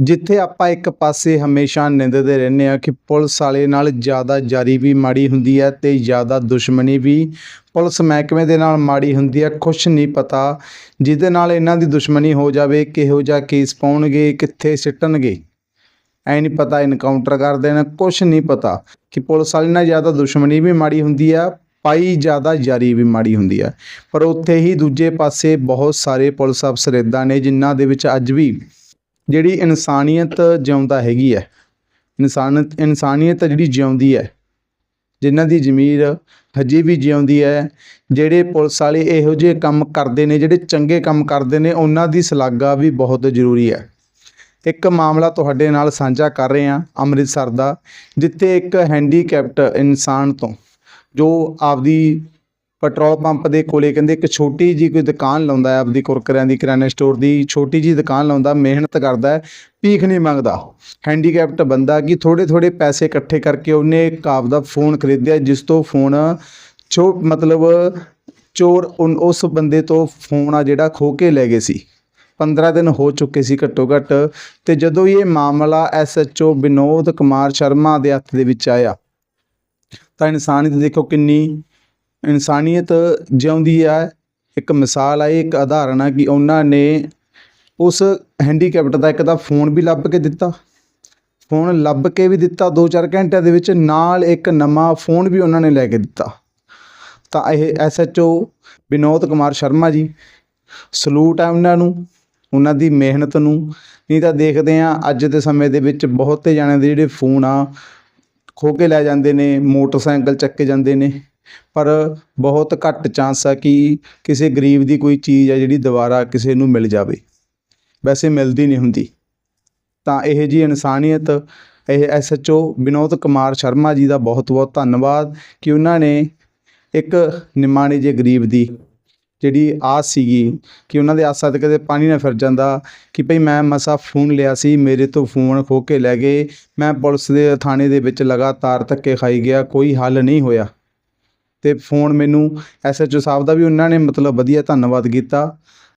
ਜਿੱਥੇ ਆਪਾਂ ਇੱਕ ਪਾਸੇ ਹਮੇਸ਼ਾ ਨਿੰਦਦੇ ਰਹਿੰਦੇ ਆ ਕਿ ਪੁਲਿਸ ਵਾਲੇ ਨਾਲ ਜ਼ਿਆਦਾ ਜਾਰੀ ਵੀ ਮਾੜੀ ਹੁੰਦੀ ਹੈ ਤੇ ਜ਼ਿਆਦਾ ਦੁਸ਼ਮਣੀ ਵੀ ਪੁਲਿਸ ਮਹਿਕਮੇ ਦੇ ਨਾਲ ਮਾੜੀ ਹੁੰਦੀ ਹੈ, ਕੁਛ ਨਹੀਂ ਪਤਾ ਜਿਹਦੇ ਨਾਲ ਇਹਨਾਂ ਦੀ ਦੁਸ਼ਮਣੀ ਹੋ ਜਾਵੇ, ਕਿਹੋ ਜਿਹਾ ਕੇਸ ਪਾਉਣਗੇ, ਕਿੱਥੇ ਸਿੱਟਣਗੇ। ਐ ਨਹੀਂ ਪਤਾ ਇਨਕਾਊਂਟਰ ਕਰ ਦੇਣ, ਕੁਛ ਨਹੀਂ ਪਤਾ ਕਿ ਪੁਲਿਸ ਵਾਲੇ ਨਾਲ ਜ਼ਿਆਦਾ ਦੁਸ਼ਮਣੀ ਵੀ ਮਾੜੀ ਹੁੰਦੀ ਆ ਪਾਈ ਜ਼ਿਆਦਾ ਜਾਰੀ ਵੀ ਮਾੜੀ ਹੁੰਦੀ ਹੈ। ਪਰ ਉੱਥੇ ਹੀ ਦੂਜੇ ਪਾਸੇ ਬਹੁਤ ਸਾਰੇ ਪੁਲਿਸ ਅਫਸਰ ਇੱਦਾਂ ਨੇ ਜਿਨ੍ਹਾਂ ਦੇ ਵਿੱਚ ਅੱਜ ਵੀ ਜਿਹੜੀ ਇਨਸਾਨੀਅਤ ਜਿਉਂਦਾ ਹੈਗੀ ਹੈ ਇਨਸਾਨੀਅਤ ਇਨਸਾਨੀਅਤ ਜਿਹੜੀ ਜਿਉਂਦੀ ਹੈ, ਜਿਨ੍ਹਾਂ ਦੀ ਜ਼ਮੀਰ ਹਜੇ ਵੀ ਜਿਉਂਦੀ ਹੈ, ਜਿਹੜੇ ਪੁਲਿਸ ਵਾਲੇ ਇਹੋ ਜਿਹੇ ਕੰਮ ਕਰਦੇ ਨੇ, ਜਿਹੜੇ ਚੰਗੇ ਕੰਮ ਕਰਦੇ ਨੇ, ਉਹਨਾਂ ਦੀ ਸ਼ਲਾਘਾ ਵੀ ਬਹੁਤ ਜ਼ਰੂਰੀ ਹੈ। ਇੱਕ ਮਾਮਲਾ ਤੁਹਾਡੇ ਨਾਲ ਸਾਂਝਾ ਕਰ ਰਹੇ ਹਾਂ ਅੰਮ੍ਰਿਤਸਰ ਦਾ, ਜਿੱਥੇ ਇੱਕ ਹੈਂਡੀਕੈਪਟ ਇਨਸਾਨ ਤੋਂ ਜੋ ਆਪਦੀ ਪੈਟਰੋਲ ਪੰਪ ਦੇ ਕੋਲੇ ਕਹਿੰਦੇ ਇੱਕ ਛੋਟੀ ਜੀ ਕੋਈ ਦੁਕਾਨ ਲਾਉਂਦਾ ਹੈ, ਆਪਦੀ ਕੁਰਕਰਿਆਂ ਦੀ, ਕਿਰਾਣੇ ਸਟੋਰ ਦੀ, ਛੋਟੀ ਜੀ ਦੁਕਾਨ ਲਾਉਂਦਾ, ਮਿਹਨਤ ਕਰਦਾ ਹੈ, ਭੀਖ ਨਹੀਂ ਮੰਗਦਾ। ਹੈਂਡੀਕੈਪਟ ਬੰਦਾ ਕਿ ਥੋੜੇ ਥੋੜੇ ਪੈਸੇ ਇਕੱਠੇ ਕਰਕੇ ਉਹਨੇ ਇੱਕ ਆਪਦਾ ਫੋਨ ਖਰੀਦਿਆ, ਜਿਸ ਤੋਂ ਫੋਨ ਛੋ ਮਤਲਬ ਚੋਰ ਉਨ- ਉਸ ਬੰਦੇ ਤੋਂ ਫੋਨ ਆ ਜਿਹੜਾ ਖੋ ਕੇ ਲੈ ਗਏ ਸੀ। 15 ਦਿਨ ਹੋ ਚੁੱਕੇ ਸੀ ਘੱਟੋ ਘੱਟ ਤੇ ਜਦੋਂ ਇਹ ਮਾਮਲਾ ਐਸਐਚਓ ਵਿਨੋਦ ਕੁਮਾਰ ਸ਼ਰਮਾ ਦੇ ਹੱਥ ਦੇ ਵਿੱਚ ਆਇਆ, ਤਾਂ ਇਨਸਾਨੀਅਤ ਦੇਖੋ ਕਿੰਨੀ ਇਨਸਾਨੀਅਤ ਜਿਉਂਦੀ ਹੈ ਇੱਕ ਮਿਸਾਲ ਹੈ ਇੱਕ ਉਦਾਹਰਣ ਆ ਕਿ ਉਹਨਾਂ ਨੇ ਉਸ ਹੈਂਡੀਕੈਪਟ ਦਾ ਇੱਕ ਤਾਂ ਫੋਨ ਵੀ ਲੱਭ ਕੇ ਦਿੱਤਾ। ਫੋਨ ਲੱਭ ਕੇ ਵੀ ਦਿੱਤਾ 2-4 ਘੰਟਿਆਂ ਦੇ ਵਿੱਚ, ਨਾਲ ਇੱਕ ਨਵਾਂ ਫੋਨ ਵੀ ਉਹਨਾਂ ਨੇ ਲੈ ਕੇ ਦਿੱਤਾ। ਤਾਂ ਇਹ ਐਸਐਚਓ ਵਿਨੋਦ ਕੁਮਾਰ ਸ਼ਰਮਾ ਜੀ ਸਲੂਟ ਹੈ ਉਹਨਾਂ ਨੂੰ, ਉਹਨਾਂ ਦੀ ਮਿਹਨਤ ਨੂੰ। ਨਹੀਂ ਤਾਂ ਦੇਖਦੇ ਆ ਅੱਜ ਦੇ ਸਮੇਂ ਦੇ ਵਿੱਚ ਬਹੁਤੇ ਜਾਣਿਆਂ ਦੇ ਜਿਹੜੇ ਫੋਨ ਆ, ਖੋ ਕੇ ਲੈ ਜਾਂਦੇ ਨੇ, ਮੋਟਰਸਾਈਕਲ ਚੱਕੇ ਜਾਂਦੇ ਨੇ। ਪਰ ਬਹੁਤ ਘੱਟ ਚਾਂਸ ਆ ਕਿ ਕਿਸੇ ਗਰੀਬ ਦੀ ਕੋਈ ਚੀਜ਼ ਆ ਜਿਹੜੀ ਦੁਬਾਰਾ ਕਿਸੇ ਨੂੰ ਮਿਲ ਜਾਵੇ। ਵੈਸੇ ਮਿਲਦੀ ਨਹੀਂ ਹੁੰਦੀ। ਤਾਂ ਇਹ ਜੀ ਇਨਸਾਨੀਅਤ, ਇਹ ਐਸਐਚਓ ਵਿਨੋਦ ਕੁਮਾਰ ਸ਼ਰਮਾ ਜੀ ਦਾ ਬਹੁਤ ਬਹੁਤ ਧੰਨਵਾਦ ਕਿ ਉਹਨਾਂ ਨੇ ਇੱਕ ਨਿਮਾਣੇ ਜਿਹੇ ਗਰੀਬ ਦੀ ਜਿਹੜੀ ਆਸ ਸੀਗੀ ਕਿ ਉਹਨਾਂ ਦੇ ਆਸਾਂ ਤੇ ਕਦੇ ਪਾਣੀ ਨਾ ਫਿਰ ਜਾਂਦਾ ਕਿ ਭਈ ਮੈਂ ਮਸਾ ਫੋਨ ਲਿਆ ਸੀ, ਮੇਰੇ ਤੋਂ ਫੋਨ ਖੋ ਕੇ ਲੈ ਗਏ, ਮੈਂ ਪੁਲਿਸ ਦੇ ਥਾਣੇ ਦੇ ਵਿੱਚ ਲਗਾਤਾਰ ਧੱਕੇ ਖਾਈ ਗਿਆ, ਕੋਈ ਹੱਲ ਨਹੀਂ ਹੋਇਆ। ਅਤੇ ਫੋਨ ਮੈਨੂੰ ਐਸਐਚਓ ਸਾਹਿਬ ਦਾ ਵੀ ਉਹਨਾਂ ਨੇ ਮਤਲਬ ਵਧੀਆ ਧੰਨਵਾਦ ਕੀਤਾ।